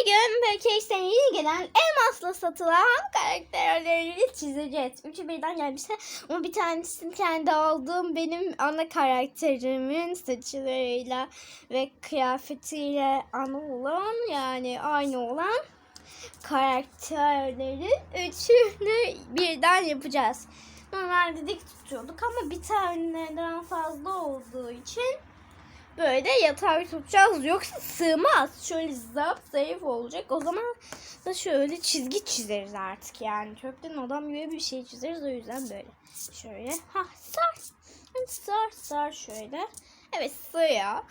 Bugün Vacation'a yeni gelen elmasla satılan karakterleri çizeceğiz. Üçü birden gelmişler ama bir tanesini kendi aldığım benim ana karakterimin saçlarıyla ve kıyafetiyle ana olan yani aynı olan karakterleri üçünü birden yapacağız. Normalde dik tutuyorduk ama bir taneden fazla olduğu için böyle yatay tutacağız. Yoksa sığmaz. Şöyle zap zayıf olacak. O zaman da şöyle çizgi çizeriz artık yani. Çöpten adam gibi bir şey çizeriz. O yüzden böyle. Şöyle. Ha sar. Sar sar şöyle. Evet sığıyor.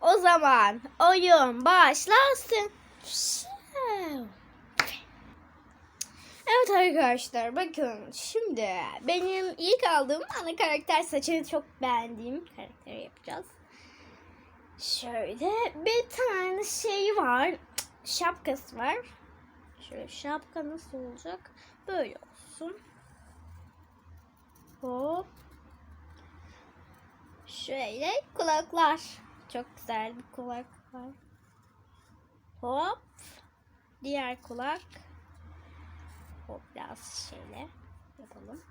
O zaman oyun başlasın. Evet arkadaşlar bakın şimdi benim ilk aldığım ana karakter saçını çok beğendiğim karakteri yapacağız. Şöyle bir tane şey var. Şapkası var. Şöyle şapka nasıl olacak? Böyle olsun. Hop. Şöyle kulaklar. Çok güzel bir kulak var. Hop. Diğer kulak. Hop biraz şöyle yapalım.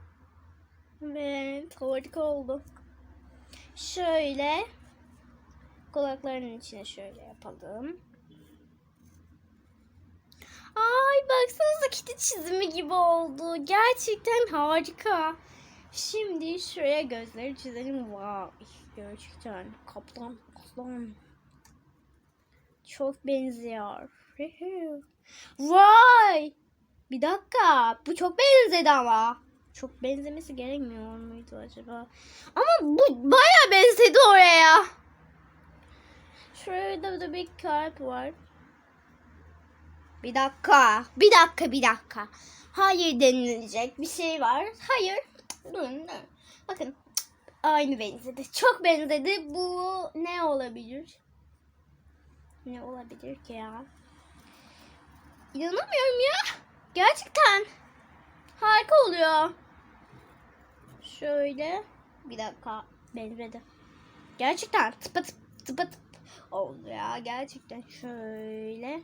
Evet harika oldu. Şöyle kulaklarının içine şöyle yapalım. Ay baksanıza kedi çizimi gibi oldu. Gerçekten harika. Şimdi şuraya gözleri çizelim. Wow, gerçekten kaplan aslan. Çok benziyor. Vay! Bir dakika. Bu çok benzedi ama. Çok benzemesi gerekmiyor muydu acaba? Ama bu baya benzedi oraya. Şurada da bir kalp var. Bir dakika. Bir dakika bir dakika. Hayır denilecek bir şey var. Hayır. Durun. Bakın. Aynı benzedi. Çok benzedi. Bu ne olabilir? Ne olabilir ki ya? İnanamıyorum ya. Gerçekten. Harika oluyor. Şöyle. Bir dakika. Benzedi. Gerçekten tıpatıp tıpatıp oldu ya. Gerçekten şöyle.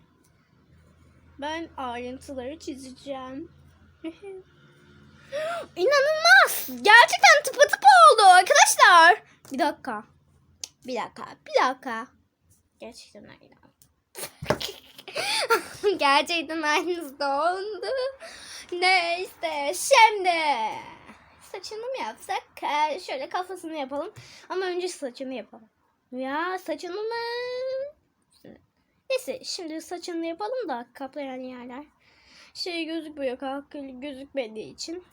Ben ayrıntıları çizeceğim. İnanılmaz. Gerçekten tıpatıp oldu arkadaşlar. Bir dakika. Bir dakika. Bir dakika. Gerçekten aynı. Gerçekten aynısı da oldu. Neyse şimdi saçını mı yapsak? Ee, Şöyle kafasını yapalım. Ama önce saçını yapalım. Ya saçını mı? Neyse şimdi saçını yapalım da kaplayan yerler. Şey gözükmüyor kalkıyor gözükmediği için.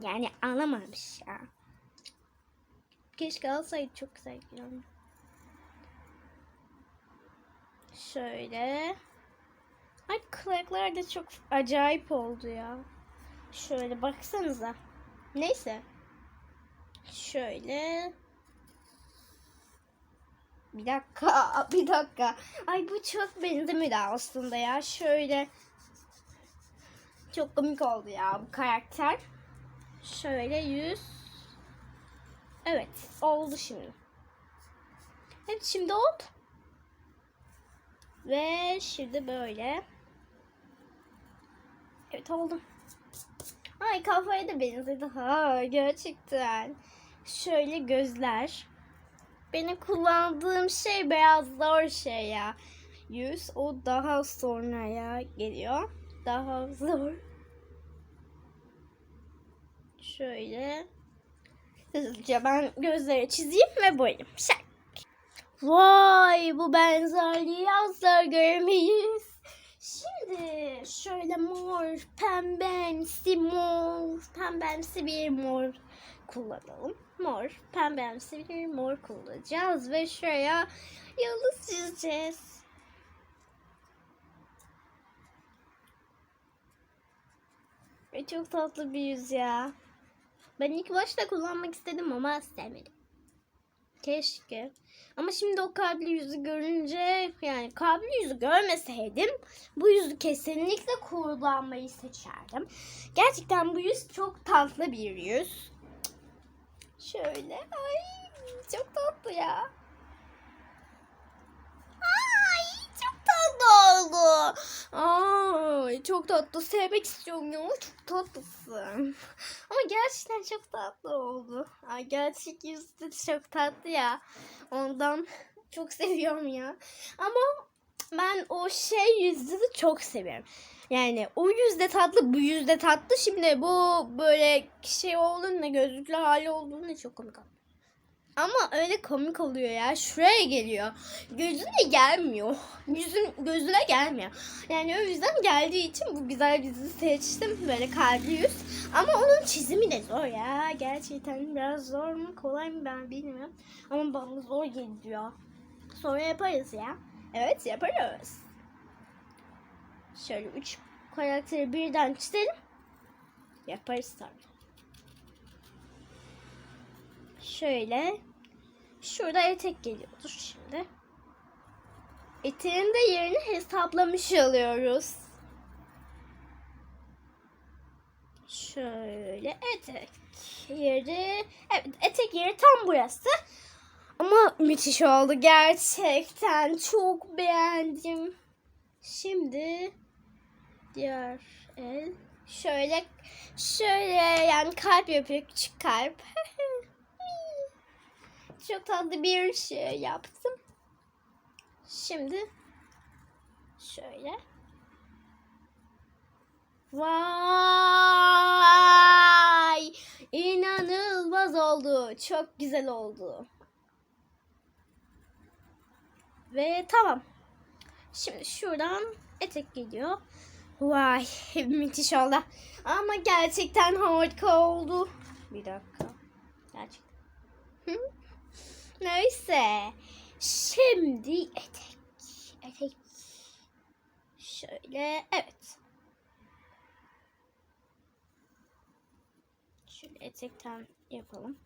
Yani anlamamış ya. Keşke alsaydı çok güzel yani. Şöyle. Ay kulaklar da çok acayip oldu ya. Şöyle baksanıza. Neyse. Şöyle. Bir dakika, bir dakika. Ay bu çok benzemedi aslında ya. Şöyle. Çok komik oldu ya bu karakter. Şöyle yüz. Evet, oldu şimdi. Evet, şimdi oldu. Ve şimdi böyle. Evet oldu. Ay kafaya da benzedi. Ha gerçekten. Şöyle gözler. Benim kullandığım şey beyaz zor şey ya. Yüz o daha sonraya geliyor. Daha zor. Şöyle. Hızlıca ben gözleri çizeyim ve boyayayım. Şak. Vay bu benzerliği asla göremeyiz. Şimdi şöyle mor, pembemsi mor, pembemsi bir mor kullanalım. Mor, pembemsi bir mor kullanacağız ve şuraya yıldız çizeceğiz. Ve çok tatlı bir yüz ya. Ben ilk başta kullanmak istedim ama istemedim. Keşke. Ama şimdi o kalpli yüzü görünce yani kalpli yüzü görmeseydim bu yüzü kesinlikle kullanmayı seçerdim. Gerçekten bu yüz çok tatlı bir yüz. Şöyle. Ay çok tatlı ya. Ay çok tatlı oldu. çok tatlı. Sevmek istiyorum ya. Çok tatlısın. Ama gerçekten çok tatlı oldu. Ay gerçek yüzü çok tatlı ya. Ondan çok seviyorum ya. Ama ben o şey yüzü de çok seviyorum. Yani o yüzde tatlı, bu yüzde tatlı. Şimdi bu böyle şey olduğunda, gözlüklü hali olduğunda çok komik. Ama öyle komik oluyor ya. Şuraya geliyor. Gözüne gelmiyor. Yüzün gözüne gelmiyor. Yani o yüzden geldiği için bu güzel yüzü seçtim. Böyle kalbi yüz. Ama onun çizimi de zor ya. Gerçekten biraz zor mu kolay mı ben bilmiyorum. Ama bana zor geliyor. Sonra yaparız ya. Evet yaparız. Şöyle üç karakteri birden çizelim. Yaparız tabii. Şöyle. Şurada etek geliyordur şimdi. Eteğin de yerini hesaplamış oluyoruz. Şöyle etek yeri. Evet etek yeri tam burası. Ama müthiş oldu gerçekten. Çok beğendim. Şimdi diğer el şöyle şöyle yani kalp yapıyor küçük kalp. Çok tatlı bir şey yaptım. Şimdi şöyle. Vay! İnanılmaz oldu. Çok güzel oldu. Ve tamam. Şimdi şuradan etek geliyor. Vay müthiş oldu. Ama gerçekten harika oldu. Bir dakika. Gerçekten. Neyse. Şimdi etek. Etek. Şöyle evet. Şöyle etekten yapalım.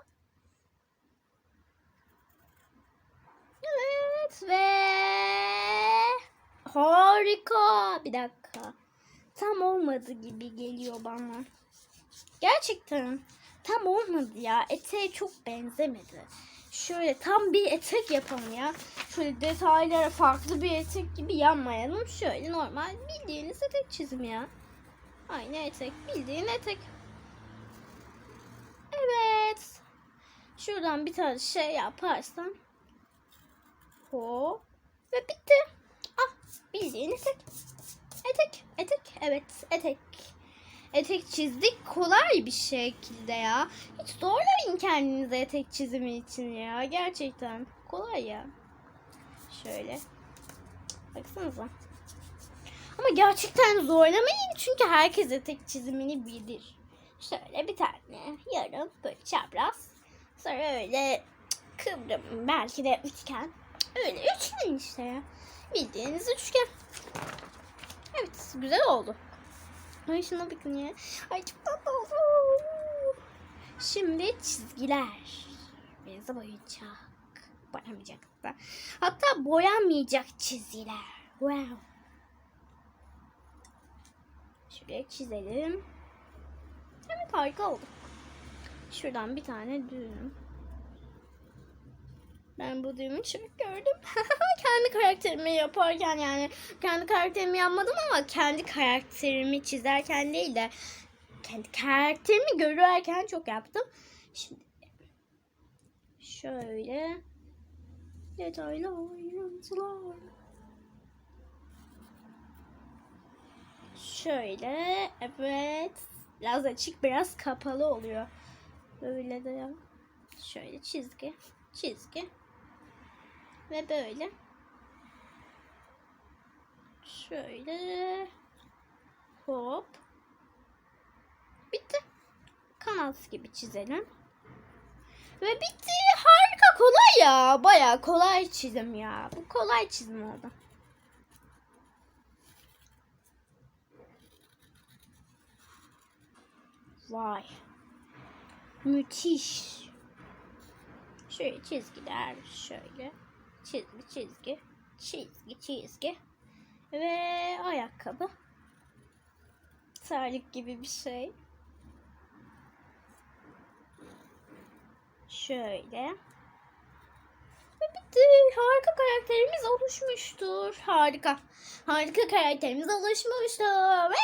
Evet ve harika. Bir dakika. Tam olmadı gibi geliyor bana. Gerçekten tam olmadı ya. Eteğe çok benzemedi. Şöyle tam bir etek yapalım ya. Şöyle detaylara farklı bir etek gibi yanmayalım. Şöyle normal bildiğiniz etek çizim ya. Aynı etek. Bildiğin etek. Evet. Şuradan bir tane şey yaparsam. Hop. Ve bitti. Ah bildiğin etek. Etek. Etek. Evet etek. Etek çizdik kolay bir şekilde ya. Hiç zorlayın kendinize etek çizimi için ya. Gerçekten kolay ya. Şöyle. Baksanıza. Ama gerçekten zorlamayın çünkü herkes etek çizimini bilir. Şöyle bir tane yarım böyle çapraz. Sonra öyle kıvrım belki de üçgen. Öyle üçgen işte ya. Bildiğiniz üçgen. Evet güzel oldu. Ay şuna bakın ya. Ay çok tatlı oldu. Şimdi çizgiler. Beyazı boyayacak. Boyamayacak da. Hatta boyanmayacak çizgiler. Wow. Şuraya çizelim. Evet harika oldu. Şuradan bir tane düğüm. Ben bu düğümü çok gördüm. kendi karakterimi yaparken yani kendi karakterimi yapmadım ama kendi karakterimi çizerken değil de kendi karakterimi görürken çok yaptım. Şimdi şöyle detaylı ayrıntılar. Şöyle evet biraz açık biraz kapalı oluyor. Böyle de. Şöyle çizgi çizgi ve böyle. Şöyle. Hop. Bitti. Kanat gibi çizelim. Ve bitti. Harika. Kolay ya. Baya kolay çizim ya. Bu kolay çizim oldu. Vay. Müthiş. Şöyle çizgiler şöyle çizgi çizgi çizgi çizgi ve ayakkabı terlik gibi bir şey şöyle ve bitti harika karakterimiz oluşmuştur harika harika karakterimiz oluşmuştur!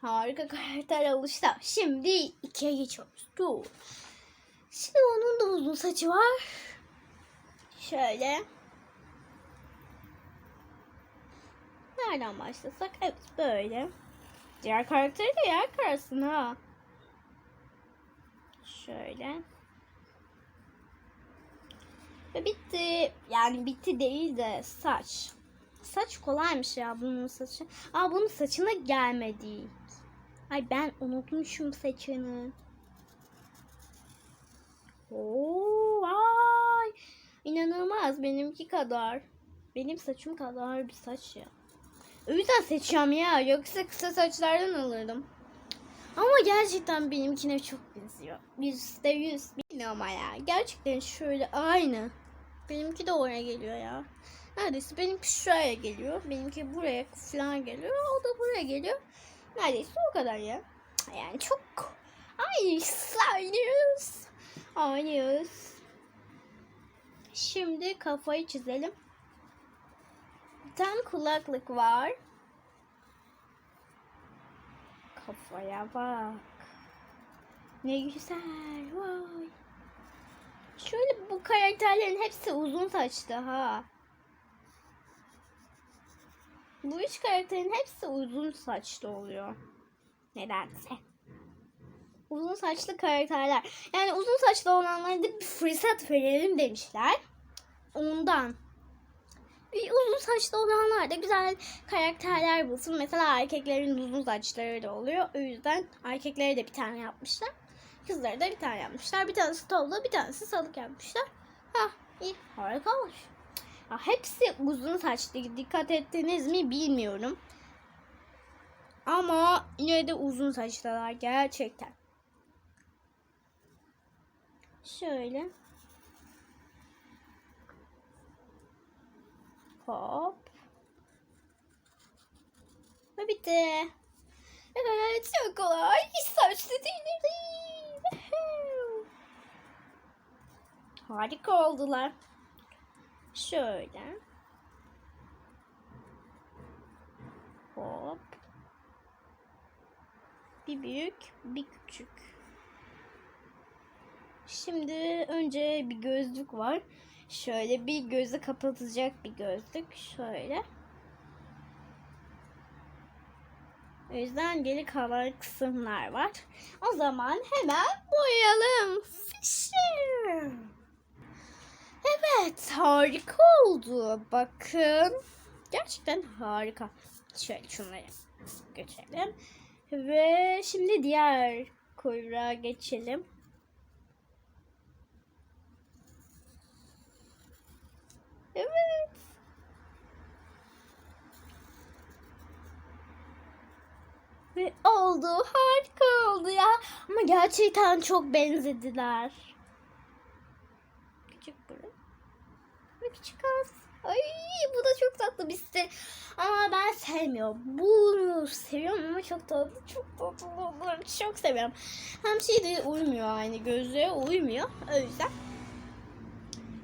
Harika karakter oluştu. Şimdi ikiye geçiyoruz. Dur. Şimdi onun da uzun saçı var. Şöyle. Nereden başlasak? Evet böyle. Diğer karakteri de yer karasın ha. Şöyle. Ve bitti. Yani bitti değil de saç. Saç kolaymış ya bunun saçı. Aa bunun saçına gelmedi. Ay ben unutmuşum saçını. Oo. İnanılmaz benimki kadar. Benim saçım kadar bir saç ya. O yüzden ya. Yoksa kısa saçlardan alırdım. Ama gerçekten benimkine çok benziyor. Yüzde yüz. Bilmiyorum ama ya. Gerçekten şöyle aynı. Benimki de oraya geliyor ya. Neredeyse benimki şuraya geliyor. Benimki buraya falan geliyor. O da buraya geliyor. Neredeyse o kadar ya. Yani çok aynıyız. Aynıyız. Aynıyız. Şimdi kafayı çizelim. Bir tane kulaklık var. Kafaya bak. Ne güzel. Vay. Şöyle bu karakterlerin hepsi uzun saçlı ha. Bu üç karakterin hepsi uzun saçlı oluyor. Nedense. Uzun saçlı karakterler. Yani uzun saçlı olanlara da bir fırsat verelim demişler. Ondan. Bir uzun saçlı olanlar da güzel karakterler bulsun. Mesela erkeklerin uzun saçları da oluyor. O yüzden erkeklere de bir tane yapmışlar. Kızlara da bir tane yapmışlar. Bir tanesi tollu, bir tanesi salık yapmışlar. Ha, iyi, harika olmuş. Ya hepsi uzun saçlı. Dikkat ettiniz mi bilmiyorum. Ama yine de uzun saçlılar gerçekten. Şöyle. Hop. Ve bitti. Evet çok kolay. Hiç saçlı. Harika oldular. Şöyle. Hop. Bir büyük, bir küçük. Şimdi önce bir gözlük var. Şöyle bir gözü kapatacak bir gözlük. Şöyle. O yüzden geri kalan kısımlar var. O zaman hemen boyayalım. Fişir. Evet harika oldu. Bakın. Gerçekten harika. Şöyle şunları götürelim. Ve şimdi diğer kuyruğa geçelim. Evet. Ve oldu. Harika oldu ya. Ama gerçekten çok benzediler. Küçük burun. Ve küçük ağız. Ay bu da çok tatlı bir site. Ama ben sevmiyorum. Bunu seviyorum ama çok tatlı. Çok tatlı. Bunu çok seviyorum. Hem şey de uymuyor aynı gözlüğe uymuyor. O yüzden.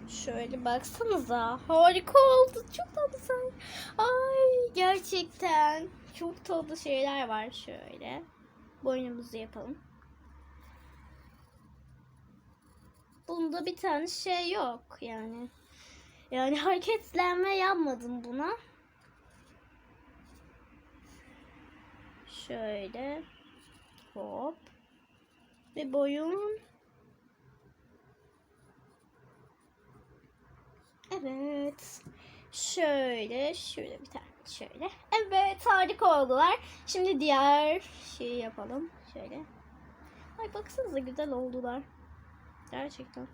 Şöyle baksanıza. Harika oldu. Çok tatlı. Ay gerçekten. Çok tatlı şeyler var şöyle. Boynumuzu yapalım. Bunda bir tane şey yok yani. Yani hareketlenme yapmadım buna. Şöyle. Hop. Ve boyun. Evet. Şöyle, şöyle bir tane şöyle. Evet, harika oldular. Şimdi diğer şeyi yapalım. Şöyle. Ay baksanıza güzel oldular. Gerçekten.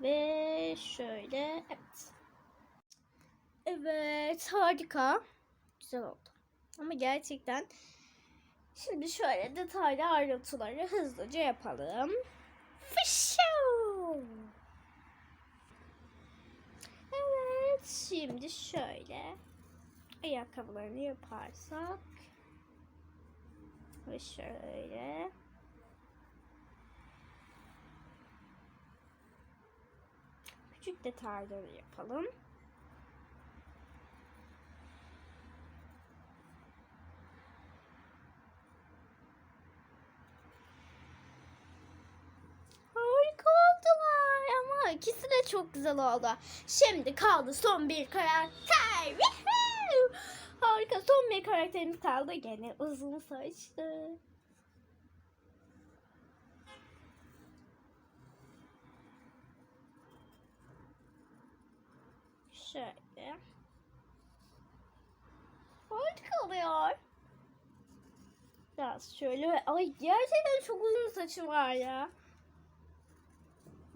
Ve şöyle. Evet. Evet, harika. Güzel oldu. Ama gerçekten Şimdi şöyle detaylı ayrıntıları hızlıca yapalım. Fışav! Evet, şimdi şöyle ayakkabılarını yaparsak ve şöyle küçük detayları yapalım. çok güzel oldu. Şimdi kaldı son bir karakter. Harika son bir karakterimiz kaldı. Gene uzun saçlı. Şöyle. Harika oluyor. Biraz şöyle. Ay gerçekten çok uzun saçım var ya.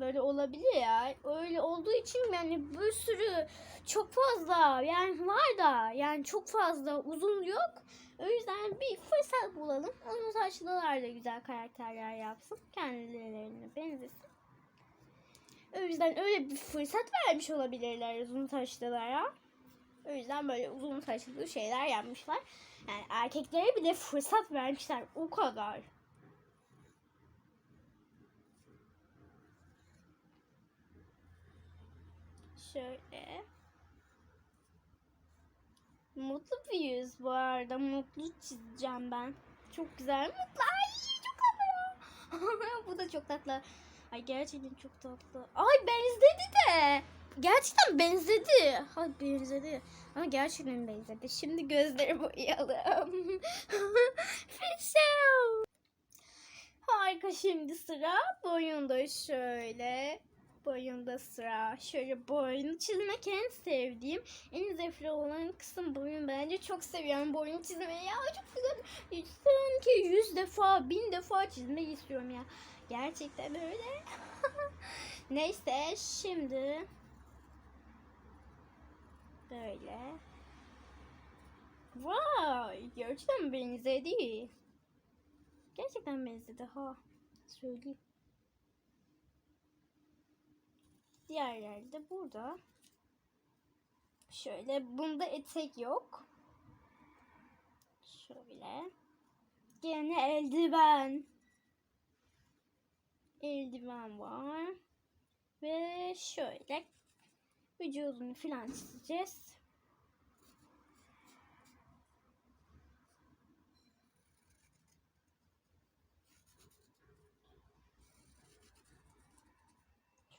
Böyle olabilir ya. Öyle olduğu için yani bir sürü çok fazla yani var da yani çok fazla uzun yok. O yüzden bir fırsat bulalım. Uzun saçlılar da güzel karakterler yapsın. Kendilerine benzesin. O yüzden öyle bir fırsat vermiş olabilirler uzun saçlılara. O yüzden böyle uzun saçlı şeyler yapmışlar. Yani erkeklere bile fırsat vermişler. O kadar. Şöyle. Mutlu bir yüz bu arada. Mutlu çizeceğim ben. Çok güzel. Mutlu. Ay çok tatlı. bu da çok tatlı. Ay gerçekten çok tatlı. Ay benzedi de. Gerçekten benzedi. Ay benzedi. Ama gerçekten benzedi. Şimdi gözleri boyayalım. Fişev. Harika şimdi sıra boyunda şöyle. Boyunda sıra. Şöyle boyunu çizmek en sevdiğim, en zevkli olan kısım boyun. Bence çok seviyorum boyun çizmeyi. Ya çok güzel. Sanki yüz defa, bin defa çizmeyi istiyorum ya. Gerçekten öyle. Neyse şimdi böyle. Vay gerçekten benzedi. Gerçekten benzedi ha. Söyleyeyim. Diğer yerde burada. Şöyle bunda etek yok. Şöyle. Gene eldiven. Eldiven var. Ve şöyle vücudunu filan çizeceğiz.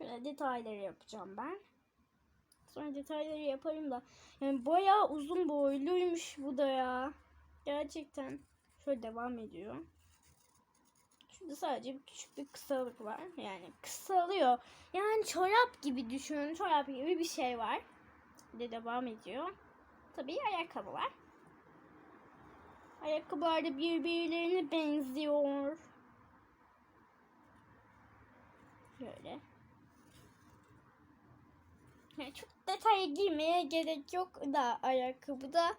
Şöyle detayları yapacağım ben. Sonra detayları yaparım da. Yani bayağı uzun boyluymuş bu da ya. Gerçekten. Şöyle devam ediyor. Şurada sadece bir küçük bir kısalık var. Yani kısalıyor. Yani çorap gibi düşünün. Çorap gibi bir şey var. De devam ediyor. Tabii ayakkabılar. Ayakkabılar da birbirlerine benziyor. Böyle. Çok detaya girmeye gerek yok da ayakkabıda.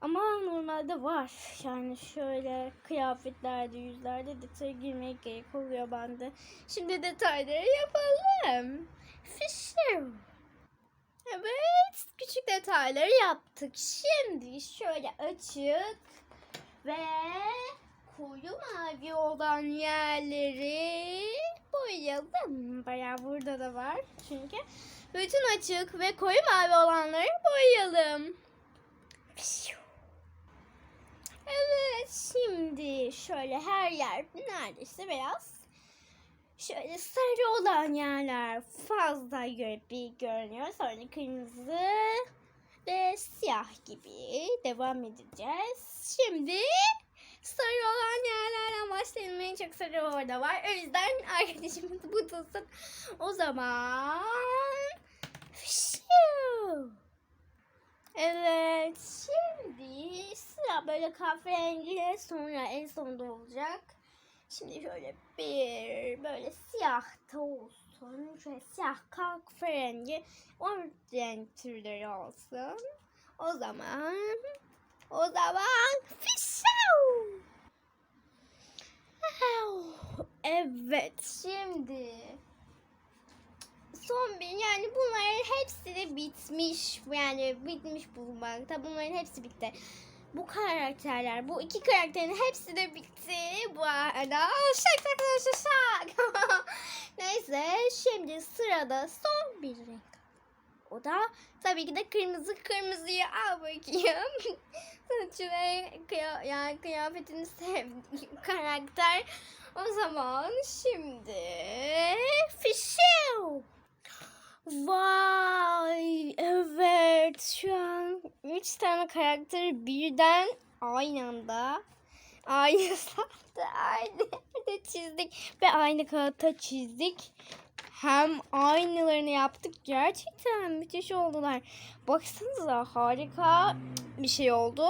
Ama normalde var. Yani şöyle kıyafetlerde, yüzlerde detaya girmeye gerek oluyor bende. Şimdi detayları yapalım. Fişim. Evet, küçük detayları yaptık. Şimdi şöyle açık ve koyu mavi olan yerleri boyayalım. Bayağı burada da var çünkü. Bütün açık ve koyu mavi olanları boyayalım. Evet şimdi şöyle her yer neredeyse beyaz. Şöyle sarı olan yerler fazla bir görünüyor. Sonra kırmızı ve siyah gibi devam edeceğiz. Şimdi sarı olan yerlerden başlayalım. En çok sarı orada var. O yüzden arkadaşımız bu tutsun. O zaman... Evet, şimdi sıra böyle kahverengi sonra en sonda olacak. Şimdi şöyle bir böyle siyah da olsun. Şöyle siyah kahverengi o renk türleri olsun. O zaman o zaman fişau. Evet, şimdi son bir yani bunların hepsi de bitmiş. Yani bitmiş bulunmakta bunların hepsi bitti. Bu karakterler bu iki karakterin hepsi de bitti. Bu arada şak şak şak şak neyse şimdi sırada son bir renk. O da tabii ki de kırmızı kırmızıyı al bakayım. Saçı ve kıya, yani kıyafetini sevdiğim karakter. O zaman şimdi fişew Vay evet şu an 3 tane karakteri birden aynı anda aynı saatte aynı yerde çizdik ve aynı kağıtta çizdik. Hem aynılarını yaptık. Gerçekten müthiş oldular. Baksanıza harika bir şey oldu.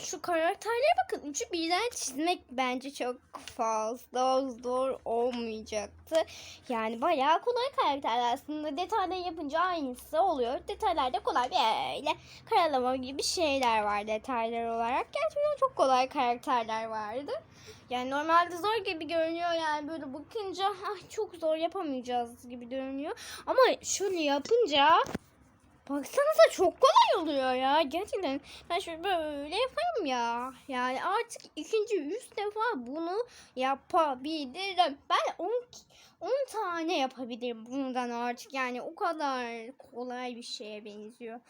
Şu karakterlere bakın. Üçü birden çizmek bence çok fazla zor olmayacaktı. Yani bayağı kolay karakterler aslında. Detayları yapınca aynısı oluyor. Detaylarda kolay böyle karalama gibi şeyler var detaylar olarak. Gerçekten çok kolay karakterler vardı. Yani normalde zor gibi görünüyor yani böyle bakınca ah, çok zor yapamayacağız gibi görünüyor. Ama şöyle yapınca baksanıza çok kolay oluyor ya gerçekten. Ben şöyle böyle yaparım ya. Yani artık ikinci yüz defa bunu yapabilirim. Ben 10 10 tane yapabilirim bundan artık. Yani o kadar kolay bir şeye benziyor.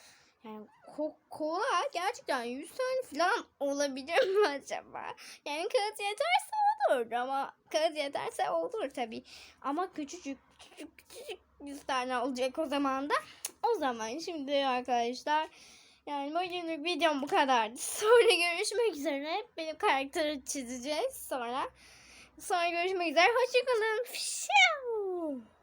Yani kolay gerçekten 100 tane falan olabilir mi acaba? Yani kağıt yeterse olur ama kağıt yeterse olur tabii. Ama küçücük küçücük küçücük 100 tane olacak o zaman da. O zaman şimdi arkadaşlar yani bugünlük videom bu kadardı. Sonra görüşmek üzere. Benim karakteri çizeceğiz sonra. Sonra görüşmek üzere. Hoşçakalın. Fişev.